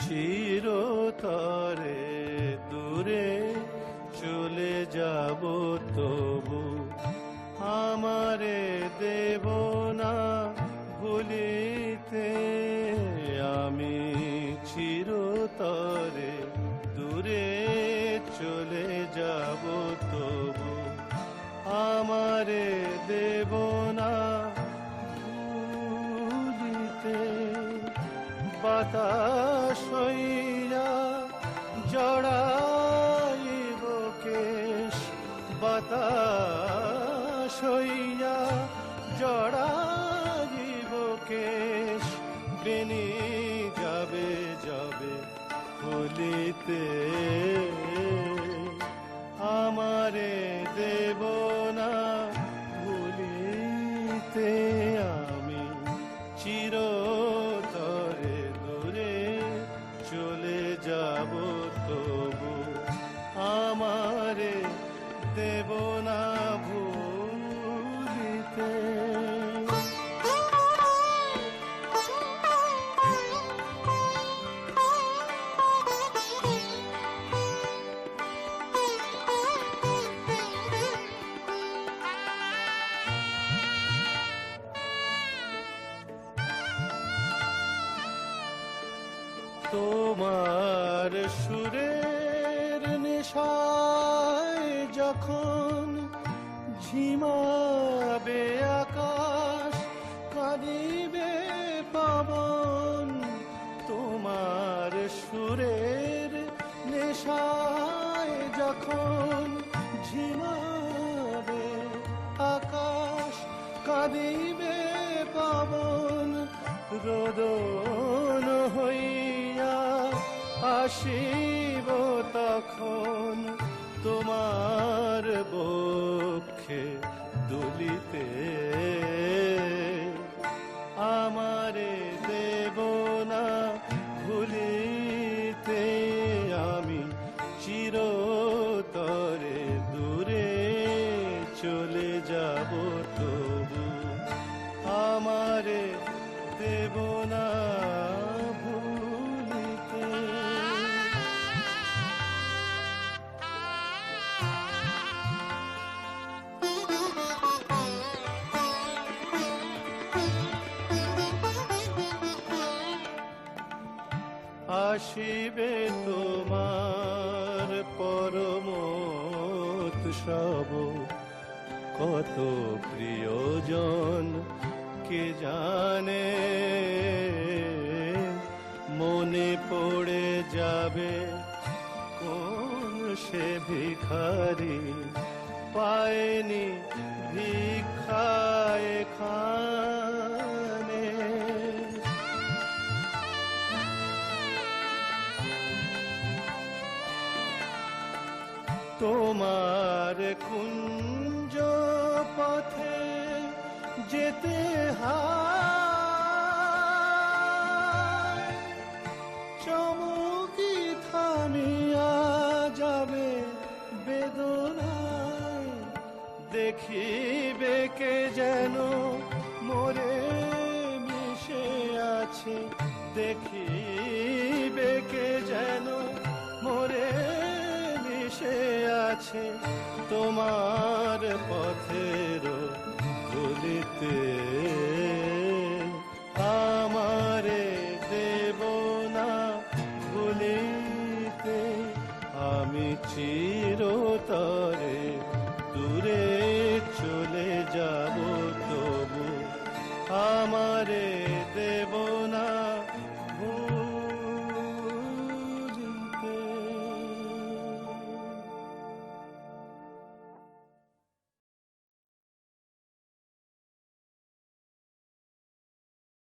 চিরতরে দূরে চলে যাব তবু। আমারে দেব না ভুলিতে। আমি চিরতরে দূরে চলে যাব তবু। আমারে দেব না ভুলিতে। বাতাস হইয়া জড়াইব কেশ, বাতাস হইয়া জড়াইব কেশ বেনি যাবে যাবে ফুলিতে। আমারে দেব না ভুলিতে। আমারে দেব না ভুলিতে। তোমার সুরের নেশায় যখন ঝিমাবে আকাশ, কাঁদিবে পাবন তোমার সুরের নেশায় যখন ঝিমাবে আকাশ, কাঁদিবে পাবন রোদন হইয়া আসিব। তখন তোমার বক্ষে দুলিতে আমারে দেব না, ভুলিতে আমি চিরতরে দূরে চলে যাব তবু। আমারে দেব না। আসিবে তোমার পরম উৎসব কত প্রিয়জন কে জানে? মনে পড়ে যাবে কোন সে ভিখারি। পায়নি ভিক্ষায় খানে তোমার কুঞ্জ পথে যেতে চমকি থামিয়া যাবে বেদনায়, দেখিবে কে যেন মোরে মিশে আছে। দেখিবে কে যেন মোরে মিশে আছে তোমার পথের চলিতে আমারে দেব না ভুলিতে। আমি চিরতরে দূরে চলে যাব তবু। আমারে দেব না